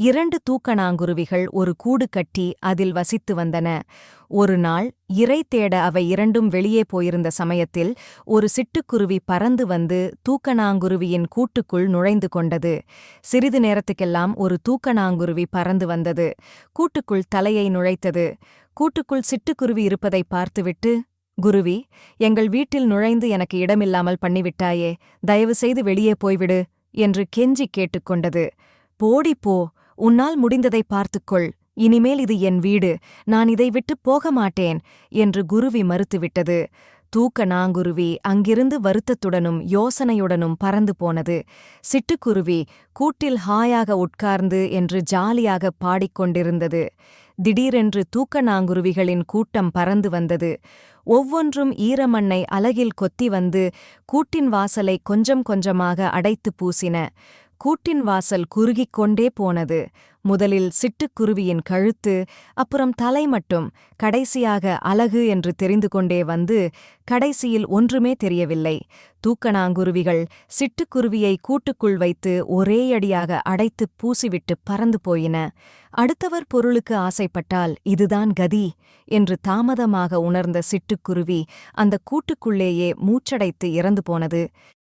இரண்டு தூக்கணாங்குருவிகள் ஒரு கூடு கட்டி அதில் வசித்து வந்தன. ஒரு நாள் இறை தேட அவை இரண்டும் வெளியே போயிருந்த சமயத்தில் ஒரு சிட்டுக்குருவி பறந்து வந்து தூக்கணாங்குருவியின் கூட்டுக்குள் நுழைந்து கொண்டது. சிறிது நேரத்துக்கெல்லாம் ஒரு தூக்கணாங்குருவி பறந்து வந்தது. கூட்டுக்குள் தலையை நுழைத்தது. கூட்டுக்குள் சிட்டுக்குருவி இருப்பதை பார்த்துவிட்டு குருவி எங்கள் வீட்டில் நுழைந்து எனக்கு இடமில்லாமல் பண்ணிவிட்டாயே தயவு செய்து வெளியே போய்விடு என்று கெஞ்சி கேட்டுக்கொண்டது போடி போ உன்னால் முடிந்ததை பார்த்துக்கொள். இனிமேல் இது என் வீடு. நான் இதை விட்டு போக மாட்டேன் என்று குருவி மறுத்துவிட்டது. தூக்க நாங்குருவி அங்கிருந்து வருத்தத்துடனும் யோசனையுடனும் பறந்து போனது. சிட்டுக்குருவி கூட்டில் ஹாயாக உட்கார்ந்து என்று ஜாலியாக பாடிக்கொண்டிருந்தது. திடீரென்று தூக்க நாங்குருவிகளின் கூட்டம் பறந்து வந்தது. ஒவ்வொன்றும் ஈரமண்ணை அலகில் கொத்தி வந்து கூட்டின் வாசலை கொஞ்சம் கொஞ்சமாக அடைத்து பூசின. கூட்டின் வாசல் குறுகிக் கொண்டே போனது. முதலில் சிட்டுக்குருவியின் கழுத்து அப்புறம் தலை மட்டும் கடைசியாக அலகு என்று தெரிந்து கொண்டே வந்து கடைசியில் ஒன்றுமே தெரியவில்லை. தூக்கணாங்குருவிகள் சிட்டுக்குருவியை கூட்டுக்குள் வைத்து ஒரேயடியாக அடைத்து பூசிவிட்டு பறந்து போயின. அடுத்தவர் பொருளுக்கு ஆசைப்பட்டால் இதுதான் கதி என்று தாமதமாக உணர்ந்த சிட்டுக்குருவி அந்த கூட்டுக்குள்ளேயே மூச்சடைத்து இறந்து போனது.